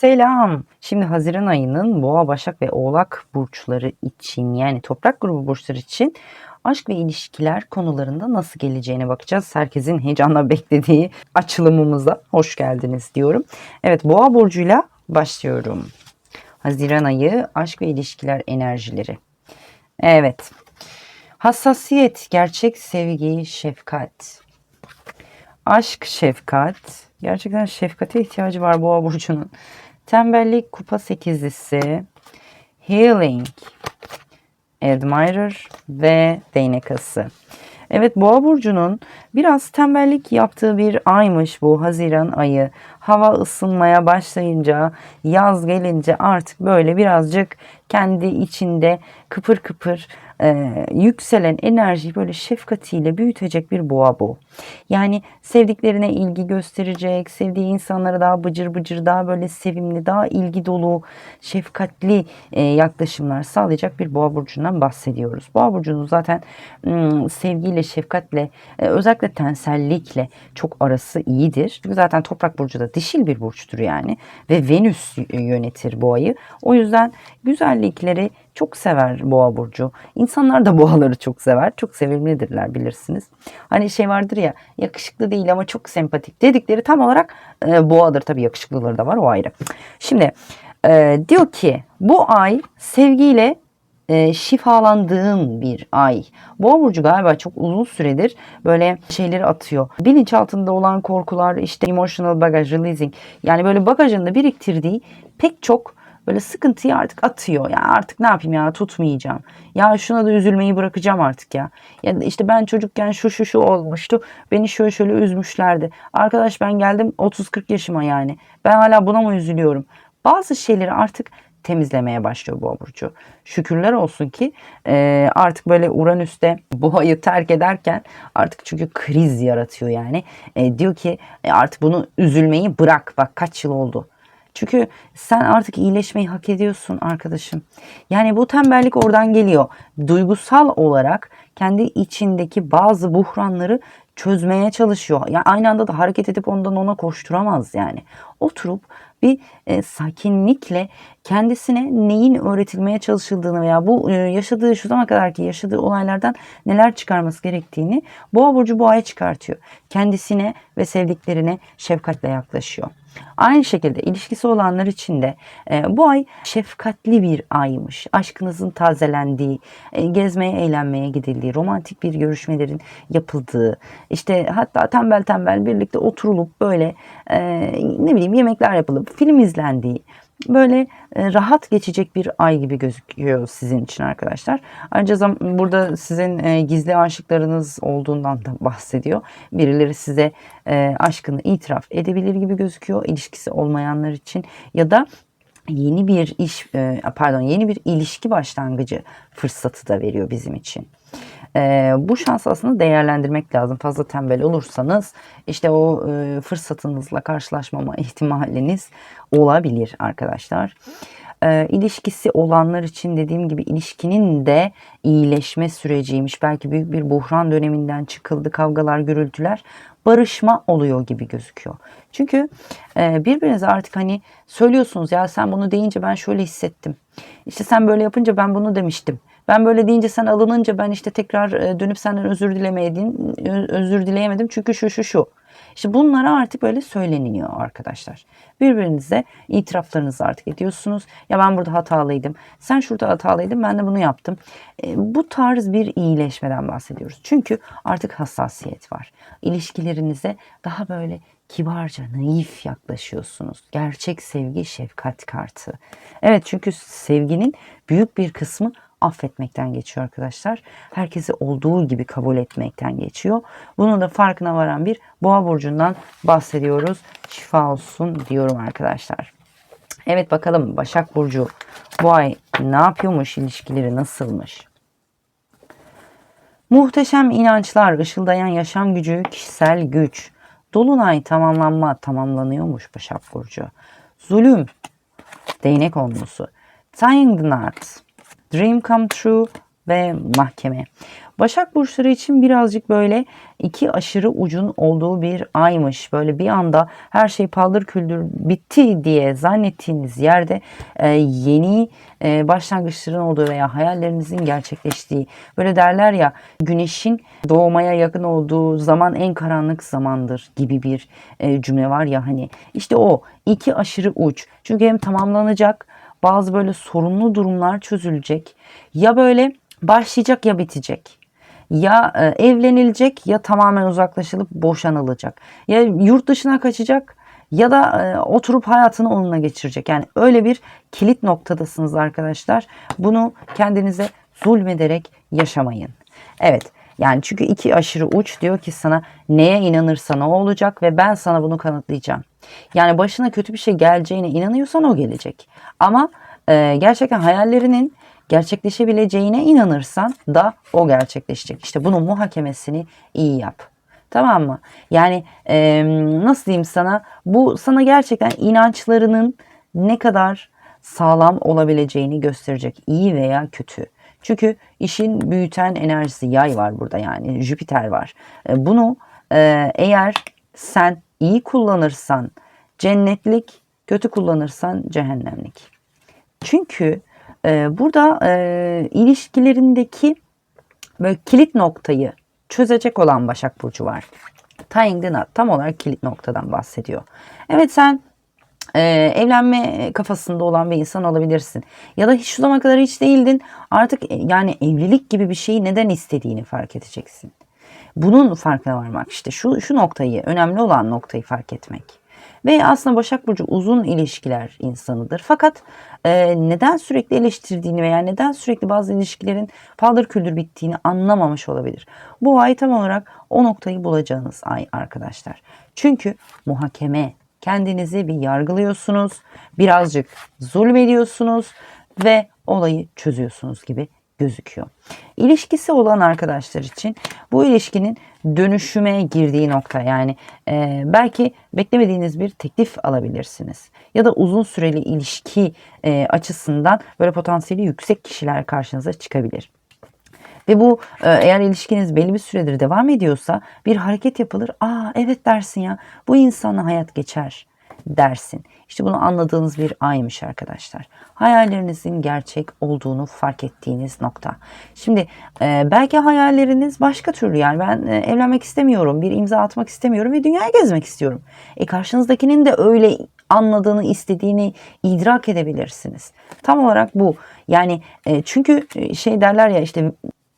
Selam. Şimdi Haziran ayının Boğa, Başak ve Oğlak burçları için yani toprak grubu burçları için aşk ve ilişkiler konularında nasıl geleceğine bakacağız. Herkesin heyecanla beklediği açılımımıza hoş geldiniz diyorum. Evet Boğa burcuyla başlıyorum. Haziran ayı aşk ve ilişkiler enerjileri. Evet. Hassasiyet, gerçek sevgi, şefkat. Aşk, şefkat. Gerçekten şefkate ihtiyacı var Boğa burcunun. Tembellik, kupa sekizlisi. Healing, Admirer ve değnek ası. Evet Boğa burcunun biraz tembellik yaptığı bir aymış bu Haziran ayı. Hava ısınmaya başlayınca, yaz gelince artık böyle birazcık kendi içinde kıpır kıpır e, yükselen enerjiyi böyle şefkatiyle büyütecek bir boğa bu. Yani sevdiklerine ilgi gösterecek, sevdiği insanlara daha bıcır bıcır, daha böyle sevimli, daha ilgi dolu, şefkatli e, yaklaşımlar sağlayacak bir boğa burcundan bahsediyoruz. Boğa burcunun zaten m, sevgiyle, şefkatle, e, özellikle tensellikle çok arası iyidir. Çünkü zaten toprak burcu da dişil bir burçtur yani ve Venüs yönetir boğayı. O yüzden güzellikleri çok sever boğa burcu. İnsanlar da boğaları çok sever. Çok sevimlidirler bilirsiniz. Hani şey vardır ya yakışıklı değil ama çok sempatik dedikleri tam olarak e, boğadır. Tabii yakışıklıları da var o ayrı. Şimdi e, diyor ki bu ay sevgiyle e, şifalandığın bir ay. Boğa burcu galiba çok uzun süredir böyle şeyleri atıyor. Bilinç altında olan korkular, işte emotional bagage releasing yani böyle bagajında biriktirdiği pek çok böyle sıkıntıyı artık atıyor. Ya artık ne yapayım ya tutmayacağım. Ya şuna da üzülmeyi bırakacağım artık ya. Ya işte ben çocukken şu şu şu olmuştu. Beni şöyle şöyle üzmüşlerdi. Arkadaş ben geldim 30-40 yaşıma yani. Ben hala buna mı üzülüyorum? Bazı şeyleri artık temizlemeye başlıyor Boğa burcu. Şükürler olsun ki e, artık böyle Uranüs'te Boğa'yı terk ederken artık çünkü kriz yaratıyor yani. E, diyor ki e, artık bunu üzülmeyi bırak. Bak kaç yıl oldu. Çünkü sen artık iyileşmeyi hak ediyorsun arkadaşım. Yani bu tembellik oradan geliyor. Duygusal olarak kendi içindeki bazı buhranları çözmeye çalışıyor. Yani aynı anda da hareket edip ondan ona koşturamaz yani. Oturup bir e, sakinlikle kendisine neyin öğretilmeye çalışıldığını veya bu e, yaşadığı şu zamana kadar ki yaşadığı olaylardan neler çıkarması gerektiğini boğa burcu boğaya çıkartıyor. Kendisine ve sevdiklerine şefkatle yaklaşıyor. Aynı şekilde ilişkisi olanlar için de e, bu ay şefkatli bir aymış. Aşkınızın tazelendiği, e, gezmeye, eğlenmeye gidildiği, romantik bir görüşmelerin yapıldığı, işte hatta tembel tembel birlikte oturulup böyle e, ne bileyim yemekler yapılıp film izlendiği, böyle e, rahat geçecek bir ay gibi gözüküyor sizin için arkadaşlar. Ayrıca burada sizin e, gizli aşıklarınız olduğundan da bahsediyor. Birileri size e, aşkını itiraf edebilir gibi gözüküyor ilişkisi olmayanlar için ya da yeni bir iş pardon yeni bir ilişki başlangıcı fırsatı da veriyor bizim için. E, bu şansı aslında değerlendirmek lazım. Fazla tembel olursanız işte o e, fırsatınızla karşılaşmama ihtimaliniz olabilir arkadaşlar. E, ilişkisi olanlar için dediğim gibi ilişkinin de iyileşme süreciymiş. Belki büyük bir buhran döneminden çıkıldı. Kavgalar, gürültüler barışma oluyor gibi gözüküyor. Çünkü e, birbirinize artık hani söylüyorsunuz ya sen bunu deyince ben şöyle hissettim. İşte sen böyle yapınca ben bunu demiştim. Ben böyle deyince sen alınınca ben işte tekrar e, dönüp senden özür dilemedim, özür dileyemedim çünkü şu şu şu. İşte bunlara artık böyle söyleniyor arkadaşlar. Birbirinize itiraflarınızı artık ediyorsunuz. Ya ben burada hatalıydım. Sen şurada hatalıydın. Ben de bunu yaptım. E, bu tarz bir iyileşmeden bahsediyoruz. Çünkü artık hassasiyet var. İlişkilerinize daha böyle kibarca, naif yaklaşıyorsunuz. Gerçek sevgi şefkat kartı. Evet çünkü sevginin büyük bir kısmı affetmekten geçiyor arkadaşlar. Herkesi olduğu gibi kabul etmekten geçiyor. Bunun da farkına varan bir boğa burcundan bahsediyoruz. Şifa olsun diyorum arkadaşlar. Evet bakalım Başak Burcu bu ay ne yapıyormuş ilişkileri nasılmış? Muhteşem inançlar, ışıldayan yaşam gücü, kişisel güç. Dolunay tamamlanma tamamlanıyormuş Başak Burcu. Zulüm, değnek onlusu. Tying the knot, Dream Come True ve mahkeme. Başak burçları için birazcık böyle iki aşırı ucun olduğu bir aymış. Böyle bir anda her şey paldır küldür bitti diye zannettiğiniz yerde e, yeni e, başlangıçların olduğu veya hayallerinizin gerçekleştiği. Böyle derler ya güneşin doğmaya yakın olduğu zaman en karanlık zamandır gibi bir e, cümle var ya hani. işte o iki aşırı uç. Çünkü hem tamamlanacak bazı böyle sorunlu durumlar çözülecek. Ya böyle başlayacak ya bitecek ya e, evlenilecek ya tamamen uzaklaşılıp boşanılacak. Ya yurt dışına kaçacak ya da e, oturup hayatını onunla geçirecek. Yani öyle bir kilit noktadasınız arkadaşlar. Bunu kendinize zulmederek yaşamayın. Evet. Yani çünkü iki aşırı uç diyor ki sana neye inanırsan o olacak ve ben sana bunu kanıtlayacağım. Yani başına kötü bir şey geleceğine inanıyorsan o gelecek. Ama e, gerçekten hayallerinin gerçekleşebileceğine inanırsan da o gerçekleşecek. İşte bunun muhakemesini iyi yap. Tamam mı? Yani e, nasıl diyeyim sana bu sana gerçekten inançlarının ne kadar sağlam olabileceğini gösterecek. iyi veya kötü. Çünkü işin büyüten enerjisi yay var burada yani Jüpiter var. E, bunu e, eğer sen iyi kullanırsan cennetlik, kötü kullanırsan cehennemlik. Çünkü e, burada e, ilişkilerindeki böyle kilit noktayı çözecek olan Başak Burcu var. Tying the knot tam olarak kilit noktadan bahsediyor. Evet sen e, evlenme kafasında olan bir insan olabilirsin. Ya da hiç şu zamana kadar hiç değildin. Artık e, yani evlilik gibi bir şeyi neden istediğini fark edeceksin. Bunun farkına varmak işte şu, şu noktayı önemli olan noktayı fark etmek. Ve aslında Başak Burcu uzun ilişkiler insanıdır. Fakat e, neden sürekli eleştirdiğini veya neden sürekli bazı ilişkilerin paldır küldür bittiğini anlamamış olabilir. Bu ay tam olarak o noktayı bulacağınız ay arkadaşlar. Çünkü muhakeme kendinizi bir yargılıyorsunuz, birazcık zulmediyorsunuz ve olayı çözüyorsunuz gibi gözüküyor. İlişkisi olan arkadaşlar için bu ilişkinin dönüşüme girdiği nokta yani e, belki beklemediğiniz bir teklif alabilirsiniz. Ya da uzun süreli ilişki e, açısından böyle potansiyeli yüksek kişiler karşınıza çıkabilir. Ve bu e, eğer ilişkiniz belli bir süredir devam ediyorsa bir hareket yapılır. Aa evet dersin ya bu insanla hayat geçer dersin. İşte bunu anladığınız bir aymış arkadaşlar. Hayallerinizin gerçek olduğunu fark ettiğiniz nokta. Şimdi e, belki hayalleriniz başka türlü yani ben e, evlenmek istemiyorum, bir imza atmak istemiyorum ve dünyayı gezmek istiyorum. E karşınızdakinin de öyle anladığını, istediğini idrak edebilirsiniz. Tam olarak bu. Yani e, çünkü e, şey derler ya işte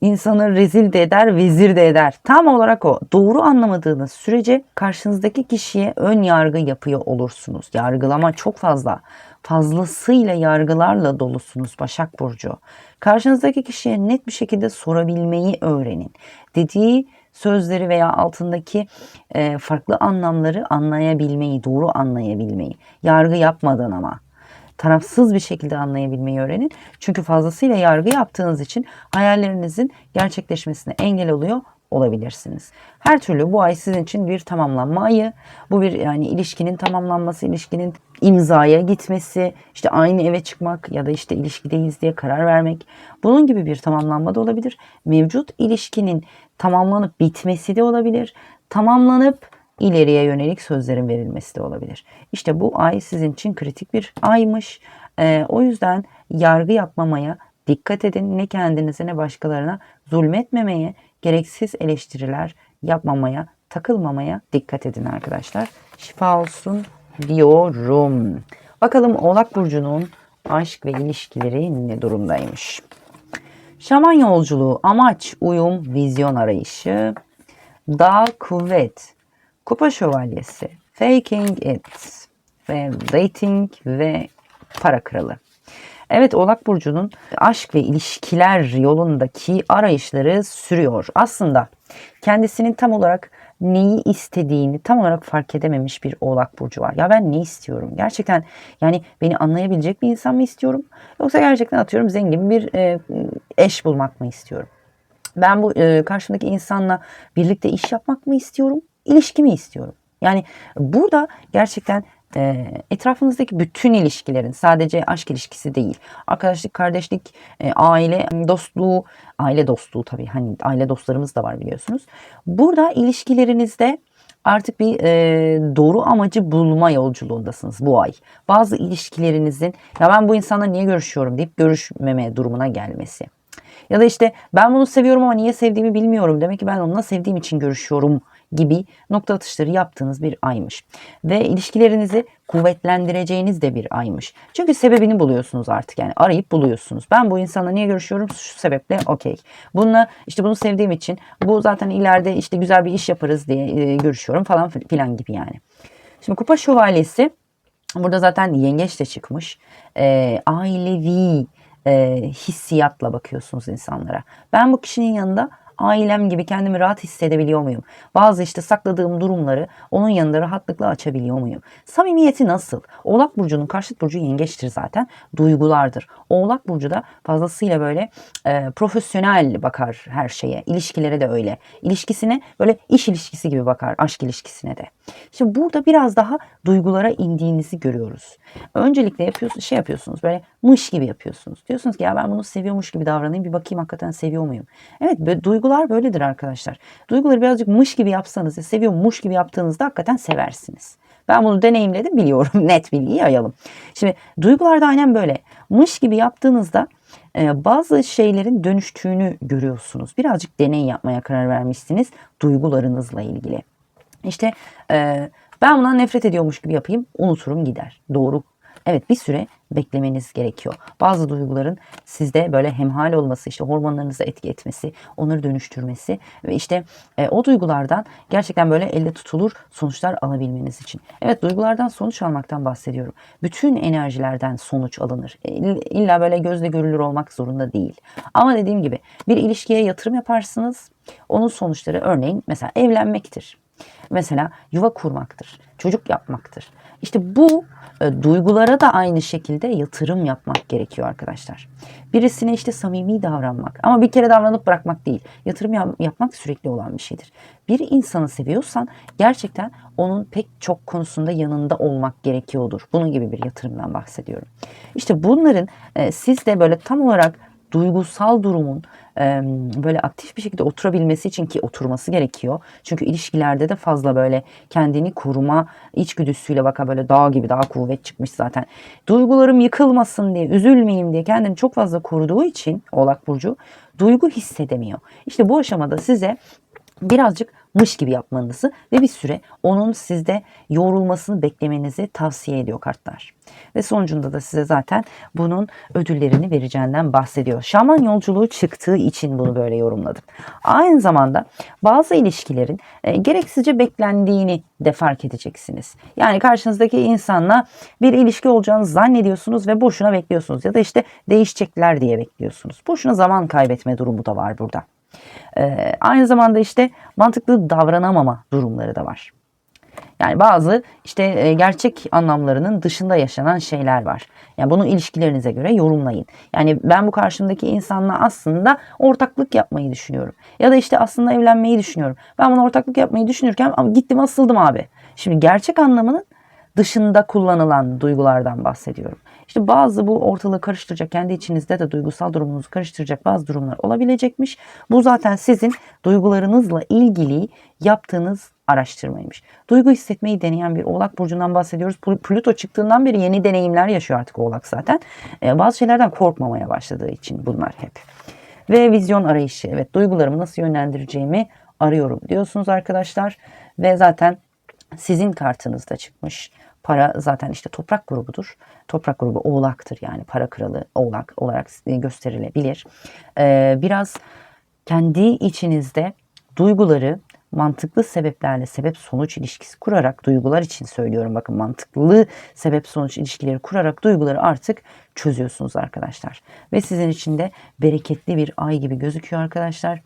insanı rezil de eder, vezir de eder. Tam olarak o. Doğru anlamadığınız sürece karşınızdaki kişiye ön yargı yapıyor olursunuz. Yargılama çok fazla. Fazlasıyla yargılarla dolusunuz Başak Burcu. Karşınızdaki kişiye net bir şekilde sorabilmeyi öğrenin. Dediği sözleri veya altındaki e, farklı anlamları anlayabilmeyi, doğru anlayabilmeyi. Yargı yapmadan ama tarafsız bir şekilde anlayabilmeyi öğrenin. Çünkü fazlasıyla yargı yaptığınız için hayallerinizin gerçekleşmesine engel oluyor olabilirsiniz. Her türlü bu ay sizin için bir tamamlanma ayı. Bu bir yani ilişkinin tamamlanması, ilişkinin imzaya gitmesi, işte aynı eve çıkmak ya da işte ilişkideyiz diye karar vermek. Bunun gibi bir tamamlanma da olabilir. Mevcut ilişkinin tamamlanıp bitmesi de olabilir. Tamamlanıp ileriye yönelik sözlerin verilmesi de olabilir. İşte bu ay sizin için kritik bir aymış. Ee, o yüzden yargı yapmamaya dikkat edin. Ne kendinize ne başkalarına zulmetmemeye, gereksiz eleştiriler yapmamaya, takılmamaya dikkat edin arkadaşlar. Şifa olsun diyorum. Bakalım Oğlak Burcu'nun aşk ve ilişkileri ne durumdaymış? Şaman yolculuğu, amaç, uyum, vizyon arayışı, dağ, kuvvet, Kupa Şövalyesi, Faking It ve Dating ve Para Kralı. Evet Oğlak Burcu'nun aşk ve ilişkiler yolundaki arayışları sürüyor. Aslında kendisinin tam olarak neyi istediğini tam olarak fark edememiş bir Oğlak Burcu var. Ya ben ne istiyorum? Gerçekten yani beni anlayabilecek bir insan mı istiyorum? Yoksa gerçekten atıyorum zengin bir e, eş bulmak mı istiyorum? Ben bu e, karşımdaki insanla birlikte iş yapmak mı istiyorum? İlişkimi istiyorum. Yani burada gerçekten e, etrafınızdaki bütün ilişkilerin sadece aşk ilişkisi değil. Arkadaşlık, kardeşlik, e, aile dostluğu, aile dostluğu tabii hani aile dostlarımız da var biliyorsunuz. Burada ilişkilerinizde artık bir e, doğru amacı bulma yolculuğundasınız bu ay. Bazı ilişkilerinizin ya ben bu insanla niye görüşüyorum deyip görüşmeme durumuna gelmesi. Ya da işte ben bunu seviyorum ama niye sevdiğimi bilmiyorum. Demek ki ben onunla sevdiğim için görüşüyorum gibi nokta atışları yaptığınız bir aymış. Ve ilişkilerinizi kuvvetlendireceğiniz de bir aymış. Çünkü sebebini buluyorsunuz artık yani arayıp buluyorsunuz. Ben bu insanla niye görüşüyorum? Şu sebeple okey. Bununla işte bunu sevdiğim için bu zaten ileride işte güzel bir iş yaparız diye e, görüşüyorum falan filan gibi yani. Şimdi kupa şövalyesi burada zaten yengeç de çıkmış. E, ailevi e, hissiyatla bakıyorsunuz insanlara. Ben bu kişinin yanında ailem gibi kendimi rahat hissedebiliyor muyum? Bazı işte sakladığım durumları onun yanında rahatlıkla açabiliyor muyum? Samimiyeti nasıl? Oğlak Burcu'nun karşıt burcu yengeçtir zaten. Duygulardır. Oğlak Burcu da fazlasıyla böyle e, profesyonel bakar her şeye. İlişkilere de öyle. İlişkisine böyle iş ilişkisi gibi bakar. Aşk ilişkisine de. Şimdi burada biraz daha duygulara indiğinizi görüyoruz. Öncelikle yapıyorsunuz, şey yapıyorsunuz böyle mış gibi yapıyorsunuz. Diyorsunuz ki ya ben bunu seviyormuş gibi davranayım bir bakayım hakikaten seviyor muyum? Evet böyle, duygular böyledir arkadaşlar. Duyguları birazcık mış gibi yapsanız, ya seviyormuş gibi yaptığınızda hakikaten seversiniz. Ben bunu deneyimledim biliyorum. Net bilgiyi yayalım. Şimdi duygularda aynen böyle. Mış gibi yaptığınızda e, bazı şeylerin dönüştüğünü görüyorsunuz. Birazcık deney yapmaya karar vermişsiniz duygularınızla ilgili. İşte e, ben bundan nefret ediyormuş gibi yapayım unuturum gider. Doğru. Evet bir süre beklemeniz gerekiyor. Bazı duyguların sizde böyle hemhal olması, işte hormonlarınıza etki etmesi, onları dönüştürmesi ve işte e, o duygulardan gerçekten böyle elde tutulur sonuçlar alabilmeniz için. Evet duygulardan sonuç almaktan bahsediyorum. Bütün enerjilerden sonuç alınır. E, illa böyle gözle görülür olmak zorunda değil. Ama dediğim gibi bir ilişkiye yatırım yaparsınız. Onun sonuçları örneğin mesela evlenmektir. Mesela yuva kurmaktır, çocuk yapmaktır. İşte bu e, duygulara da aynı şekilde yatırım yapmak gerekiyor arkadaşlar. Birisine işte samimi davranmak ama bir kere davranıp bırakmak değil. Yatırım yap- yapmak sürekli olan bir şeydir. Bir insanı seviyorsan gerçekten onun pek çok konusunda yanında olmak gerekiyordur. Bunun gibi bir yatırımdan bahsediyorum. İşte bunların e, siz de böyle tam olarak duygusal durumun e, böyle aktif bir şekilde oturabilmesi için ki oturması gerekiyor. Çünkü ilişkilerde de fazla böyle kendini koruma içgüdüsüyle baka böyle dağ gibi daha kuvvet çıkmış zaten. Duygularım yıkılmasın diye, üzülmeyeyim diye kendini çok fazla koruduğu için Oğlak Burcu duygu hissedemiyor. İşte bu aşamada size birazcık mış gibi yapmanızı ve bir süre onun sizde yoğrulmasını beklemenizi tavsiye ediyor kartlar. Ve sonucunda da size zaten bunun ödüllerini vereceğinden bahsediyor. Şaman yolculuğu çıktığı için bunu böyle yorumladım. Aynı zamanda bazı ilişkilerin e, gereksizce beklendiğini de fark edeceksiniz. Yani karşınızdaki insanla bir ilişki olacağını zannediyorsunuz ve boşuna bekliyorsunuz. Ya da işte değişecekler diye bekliyorsunuz. Boşuna zaman kaybetme durumu da var burada. Ee, aynı zamanda işte mantıklı davranamama durumları da var. Yani bazı işte e, gerçek anlamlarının dışında yaşanan şeyler var. Yani bunu ilişkilerinize göre yorumlayın. Yani ben bu karşımdaki insanla aslında ortaklık yapmayı düşünüyorum. Ya da işte aslında evlenmeyi düşünüyorum. Ben bunu ortaklık yapmayı düşünürken gittim asıldım abi. Şimdi gerçek anlamının dışında kullanılan duygulardan bahsediyorum. İşte bazı bu ortalığı karıştıracak, kendi içinizde de duygusal durumunuzu karıştıracak bazı durumlar olabilecekmiş. Bu zaten sizin duygularınızla ilgili yaptığınız araştırmaymış. Duygu hissetmeyi deneyen bir oğlak burcundan bahsediyoruz. Plüto çıktığından beri yeni deneyimler yaşıyor artık oğlak zaten. Ee, bazı şeylerden korkmamaya başladığı için bunlar hep. Ve vizyon arayışı. Evet duygularımı nasıl yönlendireceğimi arıyorum diyorsunuz arkadaşlar. Ve zaten sizin kartınızda çıkmış. Para zaten işte toprak grubudur. Toprak grubu oğlaktır yani para kralı oğlak olarak gösterilebilir. Ee, biraz kendi içinizde duyguları mantıklı sebeplerle sebep sonuç ilişkisi kurarak duygular için söylüyorum bakın mantıklı sebep sonuç ilişkileri kurarak duyguları artık çözüyorsunuz arkadaşlar. Ve sizin için de bereketli bir ay gibi gözüküyor arkadaşlar.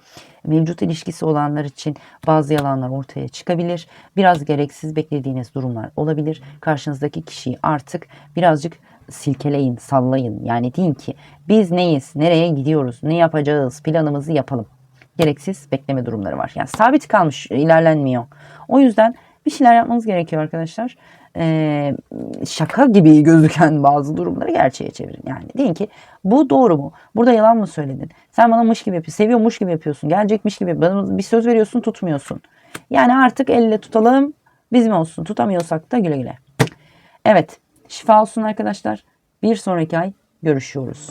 Mevcut ilişkisi olanlar için bazı yalanlar ortaya çıkabilir. Biraz gereksiz beklediğiniz durumlar olabilir. Karşınızdaki kişiyi artık birazcık silkeleyin, sallayın. Yani deyin ki biz neyiz, nereye gidiyoruz, ne yapacağız, planımızı yapalım gereksiz bekleme durumları var. Yani sabit kalmış, ilerlenmiyor. O yüzden Bir şeyler yapmanız gerekiyor arkadaşlar. Ee, şaka gibi gözüken bazı durumları gerçeğe çevirin. Yani deyin ki bu doğru mu? Burada yalan mı söyledin? Sen bana mış gibi yapıyorsun. Seviyormuş gibi yapıyorsun. Gelecekmiş gibi. Bana bir söz veriyorsun tutmuyorsun. Yani artık elle tutalım bizim olsun. Tutamıyorsak da güle güle. Evet şifa olsun arkadaşlar. Bir sonraki ay görüşüyoruz.